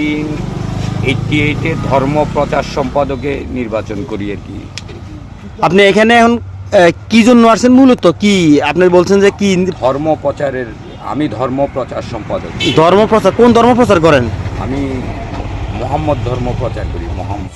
Nineteen eighty এইটে ধর্ম প্রচার সম্পাদকে নির্বাচন করি আর কি। আপনি এখানে এখন কি জন্য আসছেন? মূলত কি? আপনি বলছেন যে কি ধর্ম প্রচারের আমি ধর্ম প্রচার সম্পাদক। ধর্ম প্রচার কোন ধর্ম প্রচার করেন? আমি মোহাম্মদ ধর্ম প্রচার করি মোহাম্মদ।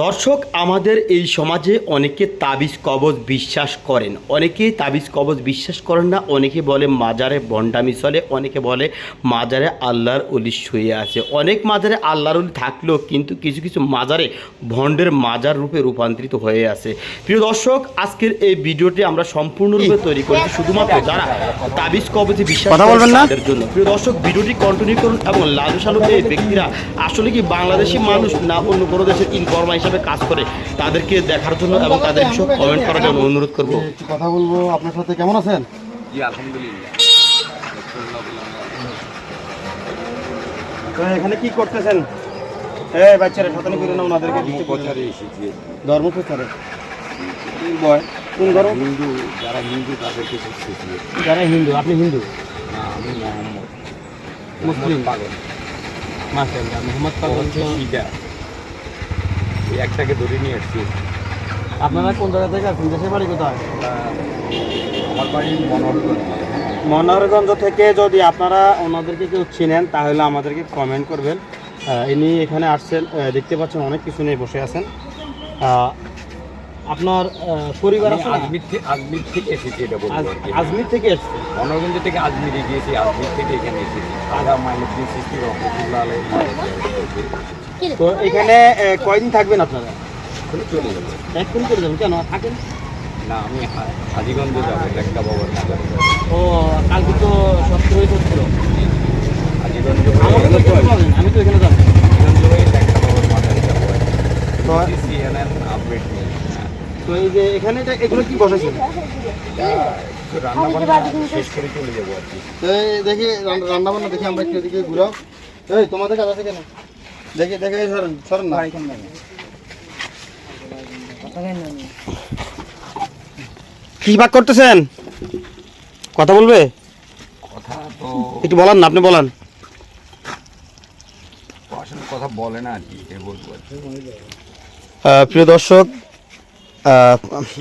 দর্শক আমাদের এই সমাজে অনেকে তাবিজ কবজ বিশ্বাস করেন। অনেকেই তাবিজ কবজ বিশ্বাস করেন না অনেকে বলে মাজারে বন্ডামি চলে অনেকে বলে মাজারে আল্লাহর অলি শুয়ে আছে। অনেক মাজারে আল্লাহর অলি থাকলেও কিন্তু কিছু কিছু মাজারে ভণ্ডের মাজার রূপে রূপান্তরিত হয়ে আছে। প্রিয় দর্শক আজকের এই ভিডিওটি আমরা সম্পূর্ণরূপে তৈরি করেছি শুধুমাত্র যারা তাবিজ কবজে বিশ্বাস কথা করে বলবেন না? তাদের জন্য। প্রিয় দর্শক ভিডিওটি কন্টিনিউ করুন এবং লালু সালু এই ব্যক্তিরা আসলে কি বাংলাদেশি মানুষ না অন্য কোনো দেশের ইনফর্মা হিসাবে কাজ করে তাদেরকে দেখার জন্য এবং তাদের বিষয়ে কমেন্ট করার জন্য অনুরোধ করব। কথা বলব আপনার সাথে কেমন আছেন? জি আলহামদুলিল্লাহ। তো এখানে কি করতেছেন? এ বাচ্চারা শতানি করে না ওনাদেরকে ধর্ম প্রচারে এসেছি ধর্ম প্রচারে বয়? কোন ধর্ম? হিন্দু যারা হিন্দু তাদেরকে যারা হিন্দু আপনি হিন্দু? না আমি মোহাম্মদ। মুসলিম। পাগল। মাশাআল্লাহ মোহাম্মদ শিকা এই একটাকে ধরে নিয়ে এসছি। আপনারা কোন জায়গা থেকে আছেন দেশের বাড়ি কোথায়? আমার বাড়ি মনোহরগঞ্জ। মনোহরগঞ্জ থেকে যদি আপনারা ওনাদেরকে কেউ চিনেন তাহলে আমাদেরকে কমেন্ট করবেন। ইনি এখানে আসছেন দেখতে পাচ্ছেন অনেক কিছু নিয়ে বসে আছেন। আপনার পরিবার আছে আজমির থেকে আজমির থেকে এসেছি এটা বলব আজ- আজমির থেকে এসছে মনোরঞ্জন থেকে আজমিরে গিয়েছি আজমির থেকে এখানে এসেছি। আগা মাইনুদ্দিন রহমতুল্লাহ আলাই তো এখানে কয়দিন থাকবেন আপনারা? চলে এক্ষুনি যাবেন কেন? থাকেন? না আমি যাব একটা বাবার ও কালকে তো করছিল। হাজিগঞ্জ আমি তো এখানে যাব। তো সিএনএন আপডেট নিয়ে। তো এই যে এখানে এগুলো কি দেখি রান্না বান্না দেখি আমরা একটু এদিকে ঘুরাও। এই তোমাদের কাজ আছে কেন? দেখি দেখে সরেন সরেন না। কি ভাগ করতেছেন? কথা বলবে? একটু বলান না আপনি বলান। আসলে কথা বলে না আর কি এটাই বলব আর কি। আহ, প্রিয় দর্শক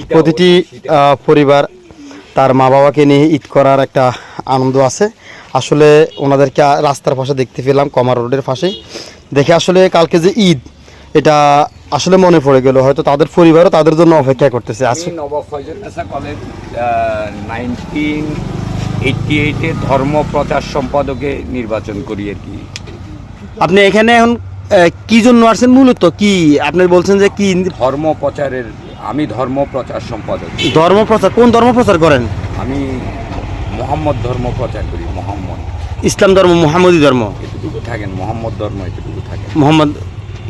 প্রতিটি পরিবার তার মা বাবাকে নিয়ে ঈদ করার একটা আনন্দ আছে। আসলে ওনাদেরকে রাস্তার পাশে দেখতে পেলাম কমার রোডের পাশে। দেখে আসলে কালকে যে ঈদ এটা আসলে মনে পড়ে গেল। হয়তো তাদের পরিবারও তাদের জন্য অপেক্ষা করতেছে। কলেজ নাইনটিন এইটটি এইটে ধর্ম প্রচার সম্পাদকে নির্বাচন করি আর কি। আপনি এখানে এখন কি জন্য আসছেন মূলত? কি আপনি বলছেন যে কি? ধর্ম প্রচারের আমি ধর্ম প্রচার সম্পাদক। ধর্ম প্রচার কোন ধর্ম প্রচার করেন? আমি মোহাম্মদ ধর্ম প্রচার করি মোহাম্মদ। ইসলাম ধর্ম মোহাম্মদী ধর্ম? এতটুকু থাকেন মোহাম্মদ ধর্ম এতটুকু থাকেন। মোহাম্মদ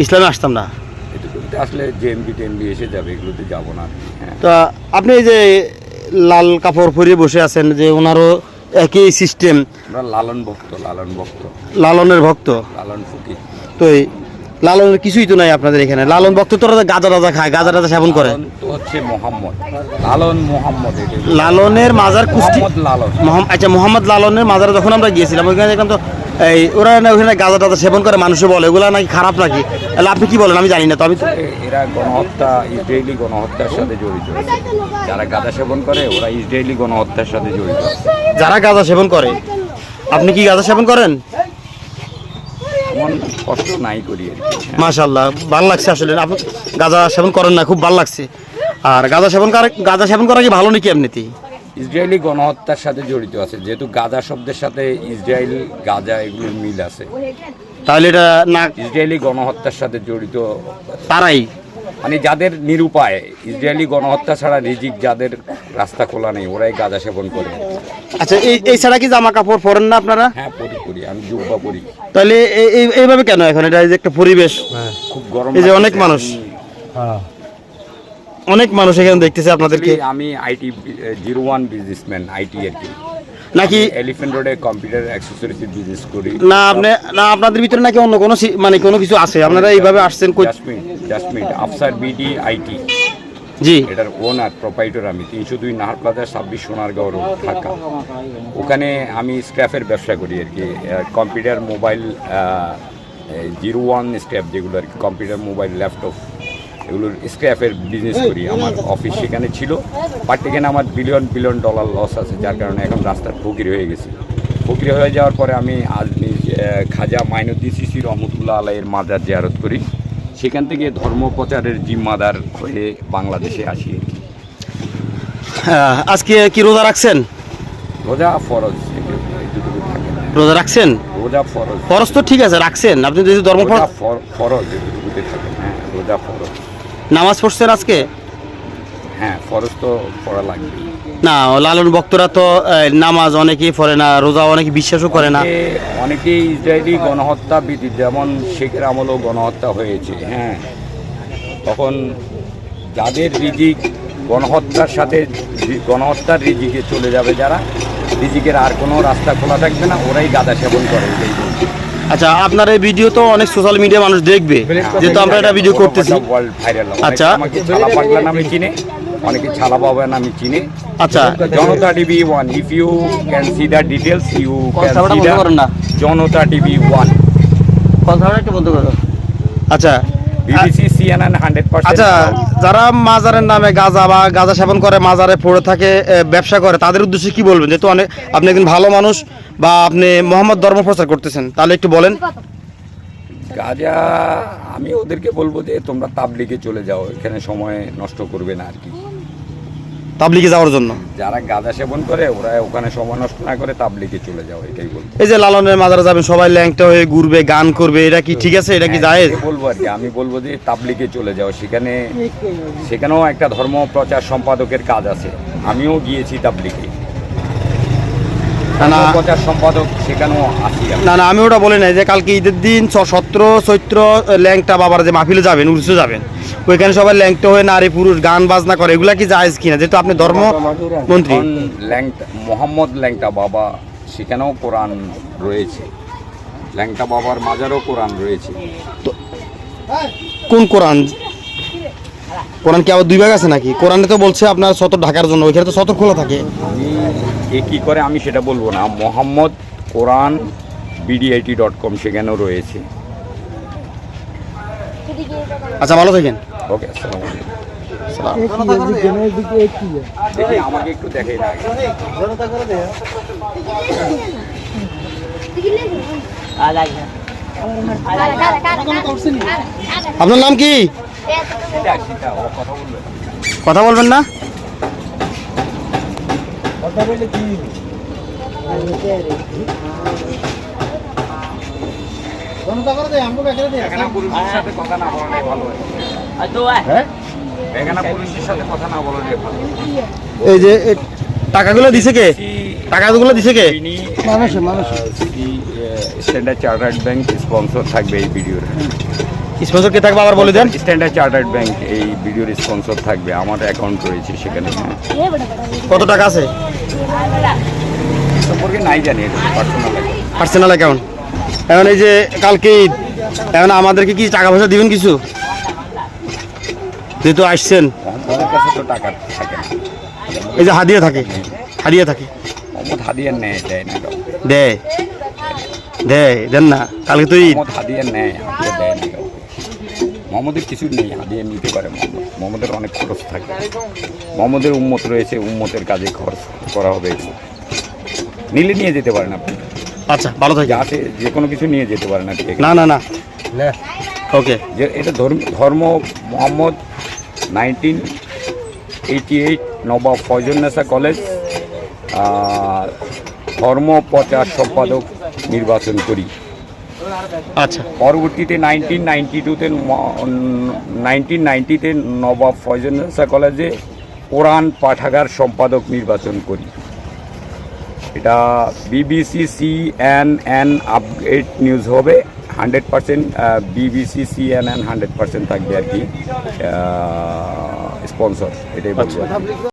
ইসলামে আসতাম না? এতটুকুতে আসলে জেএমবি টেমবি এসে যাবে এগুলোতে যাব না। হ্যাঁ। তা আপনি এই যে লাল কাপড় পরিয়ে বসে আছেন যে ওনারও একই সিস্টেম লালন ভক্ত লালন ভক্ত। লালনের ভক্ত। লালন ফুকি। তো এই লালনের কিছুই তো নাই আপনাদের এখানে। লালন ভক্ত তো গাঁজা টাজা খায় গাঁজা টাজা সেবন করে। হচ্ছে মোহাম্মদ। লালন মোহাম্মদ লালনের মাজার কুষ্টি লালন। আচ্ছা মোহাম্মদ লালনের মাজারে যখন আমরা গিয়েছিলাম ওইখানে দেখলাম তো এই ওরা না ওখানে গাঁজা টাজা সেবন করে মানুষে বলে। ওগুলো নাকি খারাপ নাকি? তাহলে আপনি কি বলেন? আমি জানি না তো আমি তো এরা গণহত্যা ইসরায়েলি গণহত্যার সাথে জড়িত। যারা গাঁজা সেবন করে ওরা ইসরায়েলি গণহত্যার সাথে জড়িত। যারা গাঁজা সেবন করে আপনি কি গাঁজা সেবন করেন? এমন কষ্ট নাই করি আর কি। মাশাল্লাহ ভালো লাগছে আসলে। আপনি গাঁজা সেবন করেন না খুব ভালো লাগছে। আর গাঁজা সেবন করা গাঁজা সেবন করা কি ভালো নাকি এমনিতেই? ইসরায়েলি গণহত্যার সাথে জড়িত আছে। যেহেতু গাঁজা শব্দের সাথে ইসরায়েল গাঁজা এগুলোর মিল আছে। তাহলে এটা না ইসরায়েলি গণহত্যার সাথে জড়িত তারাই। মানে যাদের নিরুপায় ইসরায়েলি গণহত্যা ছাড়া রিজিক যাদের রাস্তা খোলা নেই ওরাই গাঁজা সেবন করে। আচ্ছা এই এই ছাড়া কি জামা কাপড় পরেন না আপনারা? হ্যাঁ পরি পরি আমি জুব্বা পরি। তাহলে এই- এই- এইভাবে কেন এখন? এটা যে একটা পরিবেশ। খুব গরম এই যে অনেক মানুষ। অনেক মানুষ এখানে দেখতেছে আপনাদেরকে। আমি IT zero one businessman IT আর কি নাকি এলিফেন্ট রোডে কম্পিউটার অ্যাক্সেসরিজ বিজনেস করি। না আপনি না আপনাদের ভিতরে নাকি অন্য কোনো সি- মানে কোনো কিছু আছে? আপনারা এইভাবে আসছেন কই- জাসমিন জাসমিন আফসার বিডি আইটি জি। এটার ওনার প্রোপাইটর আমি তিনশো দুই নাহার প্লাজা ছাব্বিশ সোনারগাঁও রোড ঢাকা ওখানে আমি স্ক্র্যাপের ব্যবসা করি আর কি computer mobile zero one scrap যেগুলো আর কি কম্পিউটার মোবাইল ল্যাপটপ এগুলোর স্ক্র্যাপের বিজনেস করি। আমার অফিস সেখানে ছিল। বাট এখানে আমার বিলিয়ন বিলিয়ন ডলার লস আছে যার কারণে এখন রাস্তার ফকির হয়ে গেছি। ফকির হয়ে যাওয়ার পরে আমি আজ খাজা মাইনুদ্দিন সিসি রহমতুল্লাহ আলাইয়ের মাজার জিয়ারত করি। সেখান থেকে ধর্ম প্রচারের জিম্মাদার হয়ে বাংলাদেশে আসি। আর আজকে কি রোজা রাখছেন? রোজা ফরজ রোজা রাখছেন? রোজা ফরজ। ফরজ তো ঠিক আছে রাখছেন। আপনি যদি ধর্ম রোজা ফর- ফরজ হ্যাঁ রোজা ফরজ। নামাজ পড়ছেন আজকে? হ্যাঁ ফরজ তো পড়া লাগবে। না লালন ভক্তরা তো নামাজ অনেকেই পড়ে না রোজা অনেকে বিশ্বাসও করে না। অনেকে ইসরায়েলি গণহত্যা বিধি যেমন শেখের আমলেও গণহত্যা হয়েছে হ্যাঁ। তখন যাদের রিজিক গণহত্যার সাথে গণহত্যার রিজিকে চলে যাবে যারা রিজিকের আর কোনো রাস্তা খোলা থাকবে না ওরাই গাঁদা সেবন করে এটাই আচ্ছা আপনার এই ভিডিও তো অনেক সোশ্যাল মিডিয়া মানুষ দেখবে যেহেতু আমরা একটা ভিডিও করতেছি। আচ্ছা। আমাকে পাগলা নামে চিনে? অনেকে ছালা বাবা নামে চিনে। আচ্ছা। Janata TV one if you can see the details you can see না। The Janata TV one. কথাটা একটু বন্ধ করো। আচ্ছা। বিবিসি সিএনএন হান্ড্রেড আচ্ছা যারা মাজারের নামে গাঁজা বা গাঁজা সেবন করে মাজারে পড়ে থাকে ব্যবসা করে তাদের উদ্দেশ্যে কি বলবেন? যেহেতু অনেক আপনি একজন ভালো মানুষ বা আপনি মোহাম্মদ ধর্ম প্রচার করতেছেন তাহলে একটু বলেন। গাজা আমি ওদেরকে বলব যে তোমরা তাবলিগে চলে যাও এখানে সময় নষ্ট করবে না আর কি। তাবলিগে যাওয়ার জন্য। যারা গাঁজা সেবন করে ওরা ওখানে সময় নষ্ট না করে তাবলিগে চলে যাও এটাই বলব। এই যে লালনের মাজারে যাবেন সবাই ল্যাংটা হয়ে ঘুরবে গান করবে এটা কি ঠিক আছে? এটা কি হ্যাঁ, জায়েজ? বলব আর কি আমি বলব যে তাবলিগে চলে যাও সেখানে সেখানেও একটা ধর্ম প্রচার সম্পাদকের কাজ আছে। আমিও গিয়েছি তাবলিগে। না। প্রচার সম্পাদক সেখানেও আসি। না না আমি ওটা বলি নাই যে কালকে ঈদের দিন সতেরো চৈত্র ল্যাংটা বাবার যে মাহফিলে যাবেন উড়ছে যাবেন ওইখানে সবাই ল্যাংটা হয়ে নারী পুরুষ গান বাজনা করে। এগুলা কি জায়েজ কিনা? যেহেতু আপনি ধর্ম মন্ত্রী। ল্যাংটা মোহাম্মদ ল্যাংটা বাবা সেখানেও কোরআন রয়েছে। ল্যাংটা বাবার মাজারও কোরআন রয়েছে। তো কোন কোরআন? কোরআন কি আবার দুই ভাগ আছে নাকি? কোরআনে তো বলছে আপনার সতর ঢাকার জন্য ওইখানে তো সতর খোলা থাকে। এ কী করে আমি সেটা বলব না। মোহাম্মদ কোরআন বিডিআইটি ডট কম সেখানেও রয়েছে। আচ্ছা ভালো থাকেন। ওকে আসসালামু আলাইকুম। দেখি আমাকে একটু দেখে না। আপনার নাম কি? কথা বলবেন না? কথা হয় কথা না বলাটাই ভালো এই যে টাকাগুলো দিছে কে? টাকাগুলো দিছে কে? মানুষ মানুষ। স্ট্যান্ডার্ড চার্টার্ড ব্যাংক স্পন্সর থাকবে এই ভিডিওর। স্পন্সর কে থাকবে আবার বলে দেন। স্ট্যান্ডার্ড চার্টার্ড ব্যাংক এই ভিডিওর স্পন্সর থাকবে আমার অ্যাকাউন্ট রয়েছে সেখানে। হ্যাঁ। কত টাকা আছে? সম্পর্কে নাই জানি পার্সোনাল পার্সোনাল অ্যাকাউন্ট এখন এই যে কালকে এখন আমাদেরকে কি টাকা পয়সা দিবেন কিছু? যেহেতু আসছেন। তো টাকা থাকে এই যে হাদিয়া থাকে হাদিয়া থাকে। হাদিয়ার নেয় দেয় না। দেয় দেয় দেন না কালকে তো ঈদ। মোহাম্মদ হাদিয়ার নেয় হাদিয়া দেয় না মোহাম্মদের কিছু নেই হাদিয়া নিতে পারে মোহাম্মদ। মোহাম্মদের অনেক খরচ থাকে। মোহাম্মদের উম্মত রয়েছে উম্মতের কাজে খরচ করা হবে। নিলে নিয়ে যেতে পারেন আপনি। আচ্ছা ভালো থাকে আছে যে কোনো কিছু নিয়ে যেতে পারেন এখানে। না না না। ওকে যে এটা ধর্ম ধর্ম Mohammad nineteen eighty eight Nawab Faizunnesa college ধর্ম প্রচার সম্পাদক নির্বাচন করি। আচ্ছা। পরবর্তীতে নাইনটিন নাইনটি টুতে নাইনটিন নাইনটিতে নবাব ফয়জুন্নেসা কলেজে কোরআন পাঠাগার সম্পাদক নির্বাচন করি। এটা BBC C N N update news হবে। Hundred percent BBC C N N hundred percent থাকবে আর কি স্পন্সর এটাই বলব আর কি।